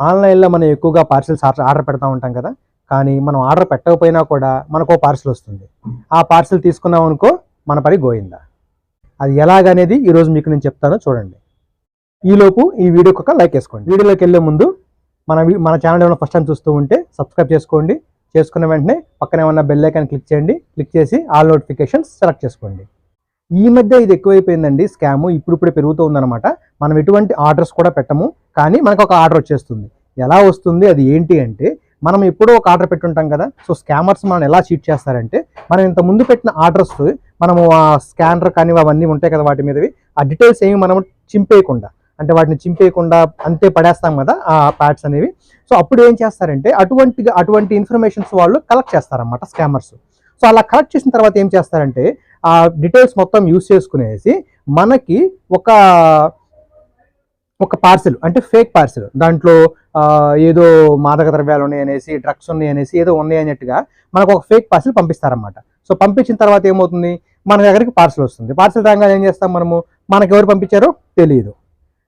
ఆన్లైన్లో మనం ఎక్కువగా పార్సిల్స్ ఆర్డర్ పెడతా ఉంటాం కదా. కానీ మనం ఆర్డర్ పెట్టకపోయినా కూడా మనకు ఓ పార్సిల్ వస్తుంది. ఆ పార్సిల్ తీసుకున్నాం అనుకో మన పని గోయిందా? అది ఎలాగనేది ఈరోజు మీకు నేను చెప్తాను చూడండి. ఈలోపు ఈ వీడియోకి ఒక లైక్ వేసుకోండి. వీడియోలోకి వెళ్ళే ముందు మన మన ఛానల్ ఏమైనా ఫస్ట్ టైం చూస్తూ ఉంటే సబ్స్క్రైబ్ చేసుకోండి. చేసుకున్న వెంటనే పక్కన ఏమన్నా బెల్ ఐకాన్ క్లిక్ చేయండి. క్లిక్ చేసి ఆల్ నోటిఫికేషన్స్ సెలెక్ట్ చేసుకోండి. ఈ మధ్య ఇది ఎక్కువైపోయిందండి. స్కామ్ ఇప్పుడిప్పుడే పెరుగుతూ ఉందన్నమాట మనం ఎటువంటి ఆర్డర్స్ కూడా పెట్టము. కానీ మనకు ఒక ఆర్డర్ వచ్చేస్తుంది. ఎలా వస్తుంది అది ఏంటి అంటే మనం ఎప్పుడో ఒక ఆర్డర్ పెట్టుంటాం కదా. సో స్కామర్స్ మనం ఎలా చీట్ చేస్తారంటే మనం ఇంత ముందు పెట్టిన ఆర్డర్స్ మనము ఆ స్కానర్ కానీ అవన్నీ ఉంటాయి కదా వాటి మీదవి ఆ డీటెయిల్స్ ఏమి మనం చింపేయకుండా అంటే వాటిని చింపేయకుండా అంతే పడేస్తాం కదా ఆ ప్యాడ్స్ అనేవి. సో అప్పుడు ఏం చేస్తారంటే అటువంటి అటువంటి ఇన్ఫర్మేషన్స్ వాళ్ళు కలెక్ట్ చేస్తారన్నమాట స్కామర్స్. సో అలా కలెక్ట్ చేసిన తర్వాత ఏం చేస్తారంటే ఆ డీటెయిల్స్ మొత్తం యూస్ చేసుకునేసి మనకి ఒక ఒక పార్సిల్ అంటే ఫేక్ పార్సిల్ దాంట్లో ఏదో మాదక ద్రవ్యాలు ఉన్నాయి అనేసి డ్రగ్స్ ఉన్నాయి అనేసి ఏదో ఉన్నాయి అన్నట్టుగా మనకు ఒక ఫేక్ పార్సిల్ పంపిస్తారనమాట సో పంపించిన తర్వాత ఏమవుతుంది? మన దగ్గరికి పార్సిల్ వస్తుంది. పార్సిల్ రాగానే ఏం చేస్తాం మనము? మనకు ఎవరు పంపించారో తెలియదు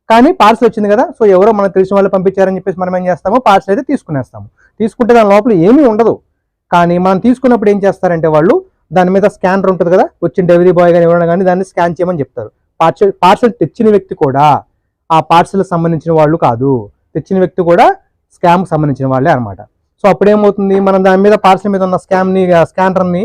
కానీ పార్సిల్ వచ్చింది కదా సో ఎవరో మనకు తెలిసిన వాళ్ళు పంపించారని చెప్పేసి మనం ఏం చేస్తామో? పార్సిల్ అయితే తీసుకునేస్తాము. తీసుకుంటే దాని లోపల ఏమీ ఉండదు. కానీ మనం తీసుకున్నప్పుడు ఏం చేస్తారంటే వాళ్ళు దాని మీద స్కానర్ ఉంటుంది కదా వచ్చిన డెలివరీ బాయ్ కానీ ఎవరైనా కానీ దాన్ని స్కాన్ చేయమని చెప్తారు. పార్సల్ పార్సల్ తెచ్చిన వ్యక్తి కూడా ఆ పార్సల్ సంబంధించిన వాళ్ళు కాదు. తెచ్చిన వ్యక్తి కూడా స్కామ్ సంబంధించిన వాళ్ళే అనమాట సో అప్పుడు ఏమవుతుంది మనం దాని మీద పార్సల్ మీద ఉన్న స్కామ్ని స్కానర్ని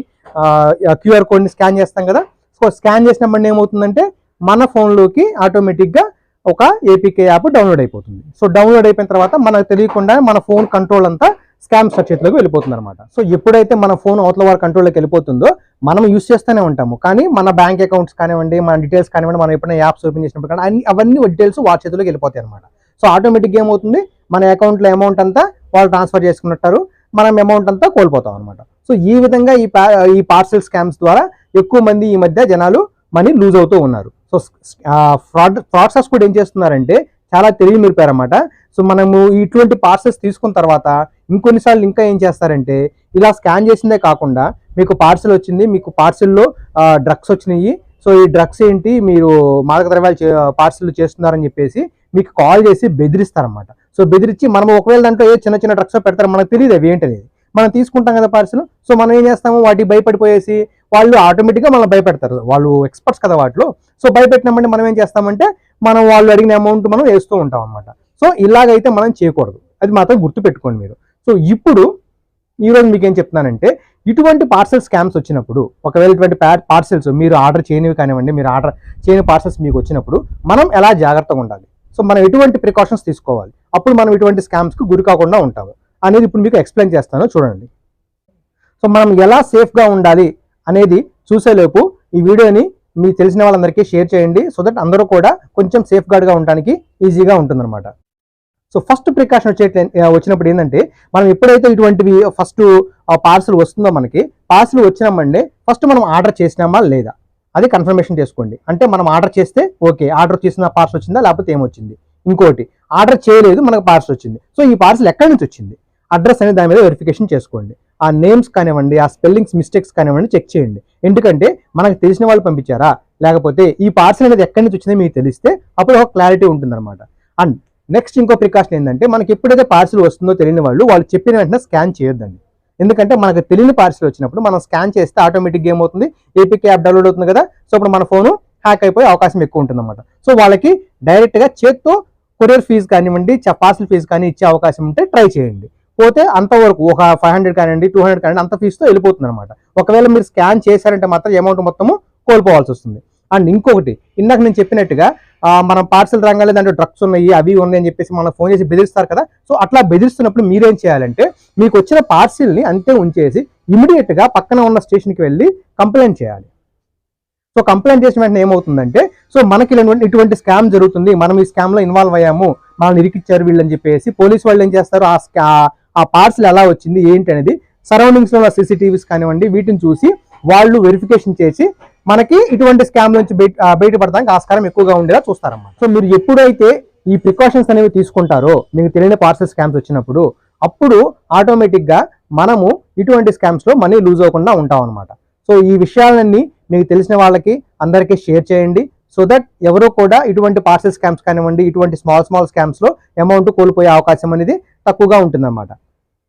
క్యూఆర్ కోడ్ని స్కాన్ చేస్తాం కదా. సో స్కాన్ చేసినప్పుడు ఏమవుతుందంటే మన ఫోన్లోకి ఆటోమేటిక్గా ఒక ఏపీకే యాప్ డౌన్లోడ్ అయిపోతుంది. సో డౌన్లోడ్ అయిపోయిన తర్వాత మనకు తెలియకుండా మన ఫోన్ కంట్రోల్ అంతా స్కామ్ సబ్జెక్ట్లోకి వెళ్ళిపోతుంది అనమాట సో ఎప్పుడైతే మన ఫోన్ అవతల వారి కంట్రోల్లోకి వెళ్ళిపోతుందో మనం యూస్ చేస్తూనే ఉంటాము. కానీ మన బ్యాంక్ అకౌంట్స్ కానివ్వండి మన డీటెయిల్స్ కానివ్వండి మనం ఎప్పుడైనా యాప్స్ ఓపెన్ చేసినప్పుడు కానీ అన్ని అవన్నీ డీటెయిల్స్ వారి చేతిలోకి వెళ్ళిపోతాయి అనమాట సో ఆటోమేటిక్గా ఏమవుతుంది? మన అకౌంట్లో అమౌంట్ అంతా వాళ్ళు ట్రాన్స్ఫర్ చేసుకున్నట్టారు. మనం అమౌంట్ అంతా కోల్పోతాం అనమాట సో ఈ విధంగా ఈ పా ఈ పార్సల్ స్కామ్స్ ద్వారా ఎక్కువ మంది ఈ మధ్య జనాలు మనీ లూజ్ అవుతూ ఉన్నారు. సో ఫ్రాడ్ ఫ్రాడ్సర్స్ కూడా ఏం చేస్తున్నారంటే చాలా తెలివి మిరిపారన్నమాట. సో మనము ఇటువంటి పార్సల్స్ తీసుకున్న తర్వాత ఇంకొన్నిసార్లు ఇంకా ఏం చేస్తారంటే ఇలా స్కాన్ చేసిందే కాకుండా మీకు పార్సిల్ వచ్చింది మీకు పార్సిల్లో డ్రగ్స్ వచ్చినాయి. సో ఈ డ్రగ్స్ ఏంటి మీరు మాదక ద్రవ్యాలు పార్సిల్ చేస్తున్నారని చెప్పేసి మీకు కాల్ చేసి బెదిరిస్తారన్నమాట. సో బెదిరించి మనం ఒకవేళ దాంట్లో ఏ చిన్న చిన్న డ్రగ్స్ పెడతారు మనకు తెలియదు అవి ఏంటనేది. మనం తీసుకుంటాం కదా పార్సిల్ సో మనం ఏం చేస్తాము వాటికి భయపడిపోయేసి వాళ్ళు ఆటోమేటిక్గా మనం భయపెడతారు. వాళ్ళు ఎక్స్పర్ట్స్ కదా వాటిలో. సో భయపెట్టినామంటే మనం ఏం చేస్తామంటే మనం వాళ్ళు అడిగిన అమౌంట్ మనం వేస్తూ ఉంటాం అనమాట సో ఇలాగైతే మనం చేయకూడదు. అది మాత్రం గుర్తుపెట్టుకోండి మీరు. సో ఇప్పుడు ఈరోజు మీకు ఏం చెప్తున్నానంటే ఇటువంటి పార్సల్ స్కామ్స్ వచ్చినప్పుడు ఒకవేళ ఇటువంటి పార్సల్స్ మీరు ఆర్డర్ చేయనివి కానివ్వండి మీరు ఆర్డర్ చేయని పార్సల్స్ మీకు వచ్చినప్పుడు మనం ఎలా జాగ్రత్తగా ఉండాలి? సో మనం ఎటువంటి ప్రికాషన్స్ తీసుకోవాలి? అప్పుడు మనం ఇటువంటి స్కామ్స్కి గురి కాకుండా ఉంటాము. అనేది ఇప్పుడు మీకు ఎక్స్ప్లెయిన్ చేస్తాను. చూడండి. సో మనం ఎలా సేఫ్గా ఉండాలి అనేది చూసేలోపు ఈ వీడియోని మీకు తెలిసిన వాళ్ళందరికీ షేర్ చేయండి. సో దట్ అందరూ కూడా కొంచెం సేఫ్ గార్డ్గా ఉండడానికి ఈజీగా ఉంటుందన్నమాట. సో ఫస్ట్ ప్రికాషన్ వచ్చే వచ్చినప్పుడు ఏంటంటే మనం ఎప్పుడైతే ఇటువంటివి ఫస్ట్ పార్సల్ వస్తుందో మనకి పార్సల్ వచ్చినామంటే ఫస్ట్ మనం ఆర్డర్ చేసినామా లేదా? అది కన్ఫర్మేషన్ చేసుకోండి. అంటే మనం ఆర్డర్ చేస్తే ఓకే ఆర్డర్ చేసిన పార్సల్ వచ్చిందా లేకపోతే ఏమొచ్చింది? ఇంకోటి ఆర్డర్ చేయలేదు మనకు పార్సల్ వచ్చింది. సో ఈ పార్సల్ ఎక్కడి నుంచి వచ్చింది? అడ్రస్ అనేది దాని మీద వెరిఫికేషన్ చేసుకోండి. ఆ నేమ్స్ కానివ్వండి ఆ స్పెల్లింగ్స్ మిస్టేక్స్ కానివ్వండి చెక్ చేయండి. ఎందుకంటే మనకు తెలిసిన వాళ్ళు పంపించారా? లేకపోతే ఈ పార్సల్ అనేది ఎక్కడి నుంచి వచ్చిందో మీకు తెలిస్తే అప్పుడు ఒక క్లారిటీ ఉంటుందన్నమాట. అండ్ నెక్స్ట్ ఇంకో ప్రికాషన్ ఏంటంటే మనకి ఎప్పుడైతే పార్సిల్ వస్తుందో తెలియని వాళ్ళు వాళ్ళు చెప్పిన వెంటనే స్కాన్ చేయొద్దండి. ఎందుకంటే మనకు తెలియని పార్సిల్ వచ్చినప్పుడు మనం స్కాన్ చేస్తే ఆటోమేటిక్గా ఏమవుతుంది? ఏపీకే యాప్ డౌన్లోడ్ అవుతుంది కదా? సో ఇప్పుడు మన ఫోను హ్యాక్ అయిపోయే అవకాశం ఎక్కువ ఉంటుందన్నమాట. సో వాళ్ళకి డైరెక్ట్గా చేత్తో కొరియర్ ఫీజు కానివ్వండి పార్సల్ ఫీజు కానీ ఇచ్చే అవకాశం ఉంటే ట్రై చేయండి. పోతే అంతవరకు ఒక ఫైవ్ హండ్రెడ్ కానివ్వండి టూ హండ్రెడ్ కానివ్వండి అంత ఫీజుతో వెళ్ళిపోతుంది అనమాట ఒకవేళ మీరు స్కాన్ చేశారంటే మాత్రం అమౌంట్ మొత్తము కోల్పోవాల్సి వస్తుంది. అండ్ ఇంకొకటి ఇందాక నేను చెప్పినట్టుగా మనం పార్సల్ రంగాలే దాంట్లో డ్రగ్స్ ఉన్నాయి అవి ఉన్నాయి అని చెప్పేసి మనం ఫోన్ చేసి బెదిరిస్తారు కదా. సో అట్లా బెదిరిస్తున్నప్పుడు మీరేం చేయాలంటే మీకు వచ్చిన పార్సిల్ని అంతే ఉంచేసి ఇమీడియట్గా పక్కన ఉన్న స్టేషన్కి వెళ్ళి కంప్లైంట్ చేయాలి. సో కంప్లైంట్ చేసిన వెంటనే ఏమవుతుందంటే సో మనకి ఇటువంటి స్కామ్ జరుగుతుంది మనం ఈ స్కామ్లో ఇన్వాల్వ్ అయ్యాము మనల్ని ఇరికిచ్చారు వీళ్ళని చెప్పేసి పోలీస్ వాళ్ళు ఏం చేస్తారు? ఆ స్కా ఆ పార్సల్ ఎలా వచ్చింది ఏంటి అనేది సరౌండింగ్స్లో ఉన్న సీసీటీవీస్ కానివ్వండి వీటిని చూసి వాళ్ళు వెరిఫికేషన్ చేసి మనకి ఇటువంటి స్కామ్ నుంచి బయట బయటపడడానికి ఆస్కారం ఎక్కువగా ఉండేలా చూస్తారన్నమాట. సో మీరు ఎప్పుడైతే ఈ ప్రికాషన్స్ అనేవి తీసుకుంటారో మీకు తెలియని పార్సల్ స్కామ్స్ వచ్చినప్పుడు అప్పుడు ఆటోమేటిక్గా మనము ఇటువంటి స్కామ్స్లో మనీ లూజ్ అవ్వకుండా ఉంటాం అనమాట సో ఈ విషయాలన్నీ మీకు తెలిసిన వాళ్ళకి అందరికీ షేర్ చేయండి. సో దట్ ఎవరు కూడా ఇటువంటి పార్సల్ స్కామ్స్ కానివ్వండి ఇటువంటి స్మాల్ స్మాల్ స్కామ్స్లో అమౌంట్ కోల్పోయే అవకాశం అనేది తక్కువగా ఉంటుందన్నమాట.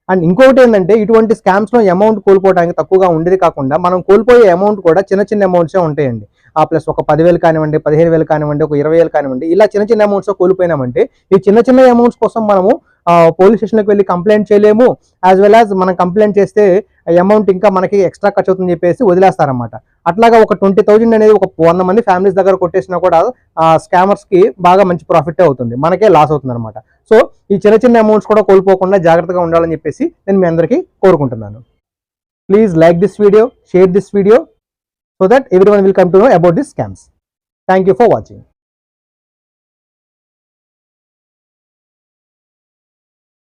అండ్ ఇంకొకటి ఏంటంటే ఇటువంటి స్కామ్స్లో అమౌంట్ కోల్పోవడానికి తక్కువగా ఉండేది కాకుండా మనం కోల్పోయే అమౌంట్ కూడా చిన్న చిన్న అమౌంట్సే ఉంటాయండి. ఆ ప్లస్ ఒక పదివేలు కానివ్వండి పదిహేను వేలు కానివ్వండి ఒక ఇరవై వేలు కానివ్వండి ఇలా చిన్న చిన్న అమౌంట్స్ కోల్పోయినామంటే ఈ చిన్న చిన్న అమౌంట్స్ కోసం మనము పోలీస్ స్టేషన్కి వెళ్ళి కంప్లైంట్ చేయలేము. యాజ్ వెల్ యాజ్ మనం కంప్లైంట్ చేస్తే అమౌంట్ ఇంకా మనకి ఎక్స్ట్రా ఖర్చు అవుతుందని చెప్పేసి వదిలేస్తారనమాట అట్లాగా ఒక ట్వంటీ థౌజండ్ అనేది ఒక వంద మంది ఫ్యామిలీస్ దగ్గర కొట్టేసినా కూడా స్కామర్స్కి స్కామర్స్కి బాగా మంచి ప్రాఫిట్ అవుతుంది. మనకే లాస్ అవుతుంది అనమాట సో ఈ చిన్న చిన్న అమౌంట్స్ కూడా కోల్పోకుండా జాగ్రత్తగా ఉండాలని చెప్పేసి నేను మీ అందరికీ కోరుకుంటున్నాను. Please like this video share this video so that everyone will come to know about this scams thank you for watching